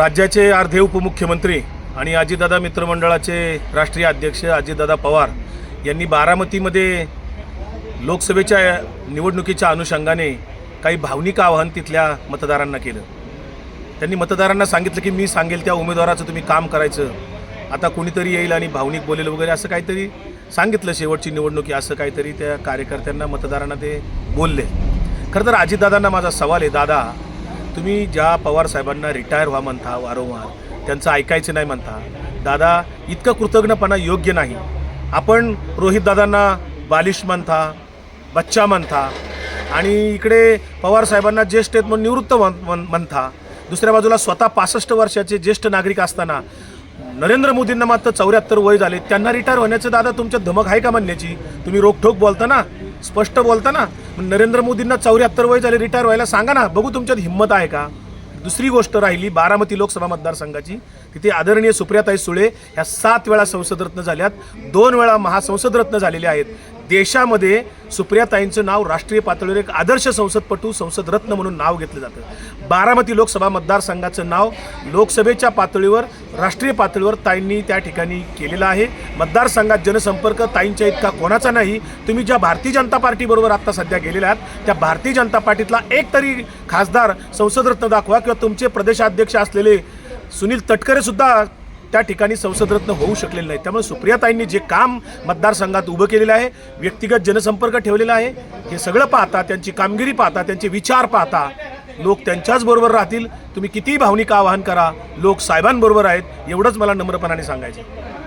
राज्याचे अर्धे उपमुख्यमंत्री आणि अजितदादा मित्रमंडळाचे राष्ट्रीय अध्यक्ष अजितदादा पवार यांनी बारामतीमध्ये लोकसभेच्या निवडणुकीच्या अनुषंगाने काही भावनिक आवाहन तिथल्या मतदारांना केलं. त्यांनी मतदारांना सांगितलं की मी सांगेल त्या उमेदवाराचं तुम्ही काम करायचं. आता कोणीतरी येईल आणि भावनिक बोलेल वगैरे असं काहीतरी सांगितलं शेवटची निवडणुकी असं काहीतरी त्या कार्यकर्त्यांना मतदारांना ते बोलले. खरं तर अजितदादांना माझा सवाल आहे दादा तुम्ही ज्या पवार साहेबांना रिटायर व्हा म्हणता वारंवार त्यांचं ऐकायचं नाही म्हणता दादा इतकं कृतज्ञपणा योग्य नाही. आपण रोहित दादांना बालिश म्हणता बच्चा म्हणता आणि इकडे पवार साहेबांना ज्येष्ठ आहेत म्हणून निवृत्त म्हण- म्हणता दुसऱ्या बाजूला स्वतः पासष्ट वर्षाचे ज्येष्ठ नागरिक असताना नरेंद्र मोदींना मात्र चौऱ्याहत्तर वय झाले त्यांना रिटायर होण्याचं दादा तुमच्या धमक आहे का म्हणण्याची? तुम्ही रोखठोक बोलता ना? स्पष्ट बोलता ना? नरेंद्र मोदींना चौऱ्याहत्तर वय झाले रिटायर व्हायला सांगा ना. बघू तुमच्यात हिंमत आहे का? दुसरी गोष्ट राहिली बारामती लोकसभा मतदारसंघाची. तिथे आदरणीय सुप्रियाताई सुळे ह्या सात वेळा संसदरत्न झाल्यात. दोन वेळा महासंसदरत्न झालेले आहेत. देशामध्ये सुप्रियाताईंचं नाव राष्ट्रीय पातळीवर एक आदर्श संसदपटू संसदरत्न म्हणून नाव घेतलं जातं. बारामती लोकसभा मतदारसंघाचं नाव लोकसभेच्या पातळीवर राष्ट्रीय पातळीवर ताईंनी त्या ठिकाणी केलेलं आहे. मतदारसंघात जनसंपर्क ताईंच्या इतका कोणाचा नाही. तुम्ही ज्या भारतीय जनता पार्टीबरोबर आत्ता सध्या गेलेल्या आहात त्या भारतीय जनता पार्टीतला एक तरी खासदार संसदरत्न दाखवा किंवा तुमचे प्रदेशाध्यक्ष असलेले सुनील तटकरे सुद्धा त्या ठिकाणी संसदरत्न होऊ शकलेलं नाही. त्यामुळे सुप्रियाताईंनी जे काम मतदारसंघात उभं केलेलं आहे व्यक्तिगत जनसंपर्क ठेवलेला आहे हे सगळं पाहता त्यांची कामगिरी पाहता त्यांचे विचार पाहता लोक त्यांच्याच बरोबर राहतील. तुम्ही कितीही भावनिक आवाहन करा लोक साहेबांबरोबर आहेत एवढंच मला नम्रपणाने सांगायचं